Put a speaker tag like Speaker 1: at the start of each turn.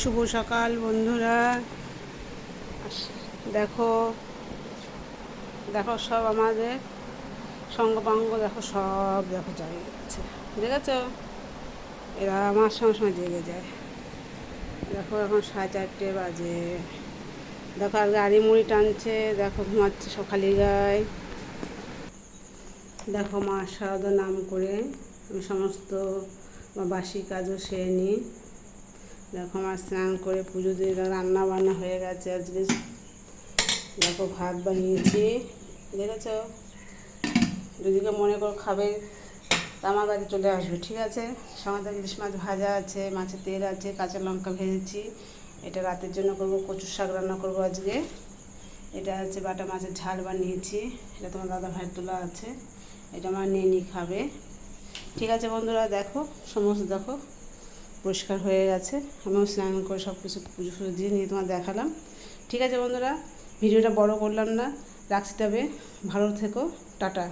Speaker 1: শুভ সকাল, বন্ধুরা। দেখো দেখো সব আমাদের সঙ্গপাঙ্গ, দেখো সব, দেখো জেগে গেছে দেখেছ? এরা আমার সঙ্গে সঙ্গে জেগে যায়। দেখো এখন সাড়ে চারটে বাজে। দেখো আর গাড়ি মুড়ি টানছে, দেখো ঘুমাচ্ছে সব খালি গায়ে। দেখো মা সারদা নাম করে আমি সমস্ত বাসি কাজও সেরে নিই। দেখো আমার স্নান করে পুজো দিয়ে রান্না বান্না হয়ে গেছে আজকে। দেখো ভাত বানিয়েছি, দেখেছ? যদি কেউ মনে করো খাবে তা আমার কাছে চলে আসবে, ঠিক আছে? সঙ্গে ইলিশ মাছ ভাজা আছে, মাছের তেল আছে, কাঁচা লঙ্কা ভেজেছি। এটা রাতের জন্য করব, কচুর শাক রান্না করব আজকে। এটা হচ্ছে বাটা মাছের ঝাল বানিয়েছি, এটা তোমার দাদা ভাইয়ের তোলা আছে। এটা আমার নেনি খাবে। ঠিক আছে বন্ধুরা, দেখো, সমস্ত দেখো। পরিষ্কার হয়ে গেছে। আমিও স্নান করে সব কিছু পুজো ফুজো দিয়ে নিয়ে তোমার দেখালাম। ঠিক আছে বন্ধুরা, ভিডিওটা বড় করলাম না। রাখছি তবে ভালো থেকো, টাটা।